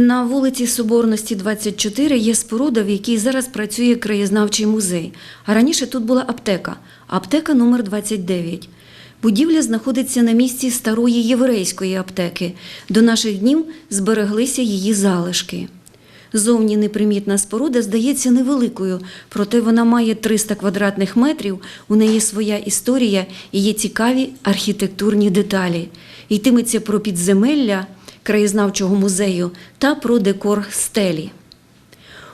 На вулиці Соборності, 24 є споруда, в якій зараз працює краєзнавчий музей. А раніше тут була аптека, аптека номер 29. Будівля знаходиться на місці старої єврейської аптеки. До наших днів збереглися її залишки. Зовні непримітна споруда здається невеликою, проте вона має 300 квадратних метрів, у неї своя історія і є цікаві архітектурні деталі. Йтиметься про підземелля краєзнавчого музею та про декор стелі.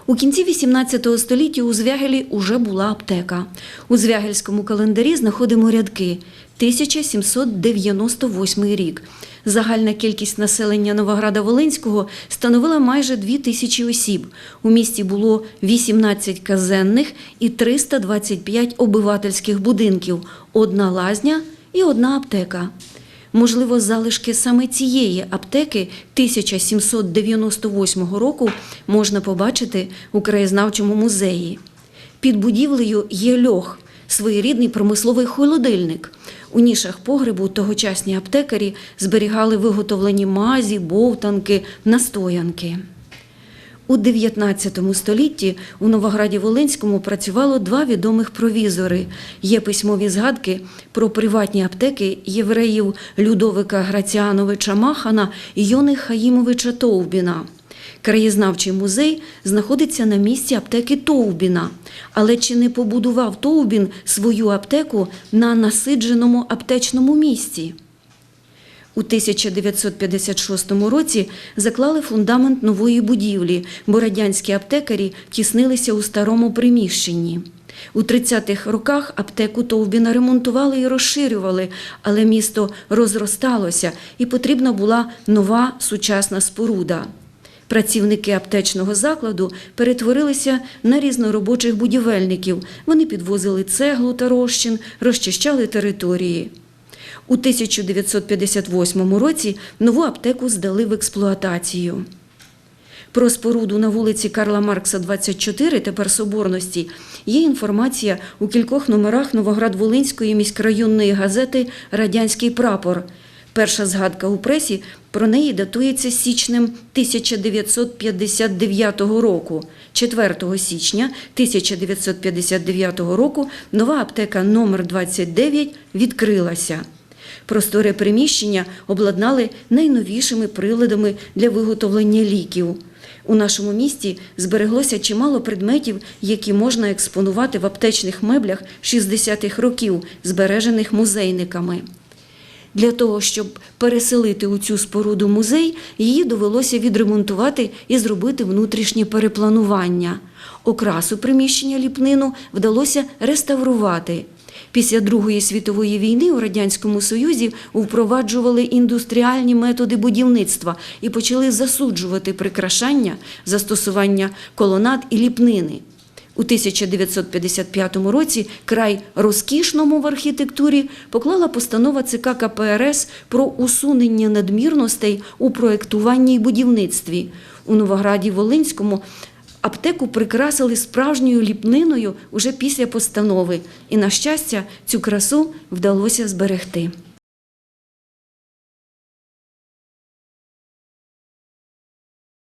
У кінці XVIII століття у Звягелі уже була аптека. У Звягельському календарі знаходимо рядки 1798 рік. Загальна кількість населення Новограда Волинського становила майже 2 тисячі осіб. У місті було 18 казенних і 325 обивательських будинків, одна лазня і одна аптека. Можливо, залишки саме цієї аптеки 1798 року можна побачити у краєзнавчому музеї. Під будівлею є льох, своєрідний промисловий холодильник. У нішах погребу тогочасні аптекарі зберігали виготовлені мазі, бовтанки, настоянки. У 19 столітті у Новограді Волинському працювало два відомих провізори. Є письмові згадки про приватні аптеки євреїв Людовика Граціановича Махана і Йони Хаїмовича Товбіна. Краєзнавчий музей знаходиться на місці аптеки Товбіна. Але чи не побудував Товбін свою аптеку на насидженому аптечному місці? У 1956 році заклали фундамент нової будівлі, бо радянські аптекарі тіснилися у старому приміщенні. У 30-х роках аптеку Товбіна ремонтували і розширювали, але місто розросталося і потрібна була нова сучасна споруда. Працівники аптечного закладу перетворилися на різноробочих будівельників. Вони підвозили цеглу та розчин, розчищали території. У 1958 році нову аптеку здали в експлуатацію. Про споруду на вулиці Карла Маркса, 24, тепер Соборності, є інформація у кількох номерах Новоград-Волинської міськрайонної газети Радянський прапор. Перша згадка у пресі про неї датується січнем 1959 року. 4 січня 1959 року нова аптека номер 29 відкрилася. Просторе приміщення обладнали найновішими приладами для виготовлення ліків. У нашому місті збереглося чимало предметів, які можна експонувати в аптечних меблях 60-х років, збережених музейниками. Для того, щоб переселити у цю споруду музей, її довелося відремонтувати і зробити внутрішнє перепланування. Окрасу приміщення ліпнину вдалося реставрувати. Після Другої світової війни у Радянському Союзі впроваджували індустріальні методи будівництва і почали засуджувати прикрашання, застосування колонад і ліпнини. У 1955 році край розкішному в архітектурі поклала постанова ЦК КПРС про усунення надмірностей у проєктуванні і будівництві. У Новограді Волинському аптеку прикрасили справжньою ліпниною уже після постанови. І, на щастя, цю красу вдалося зберегти.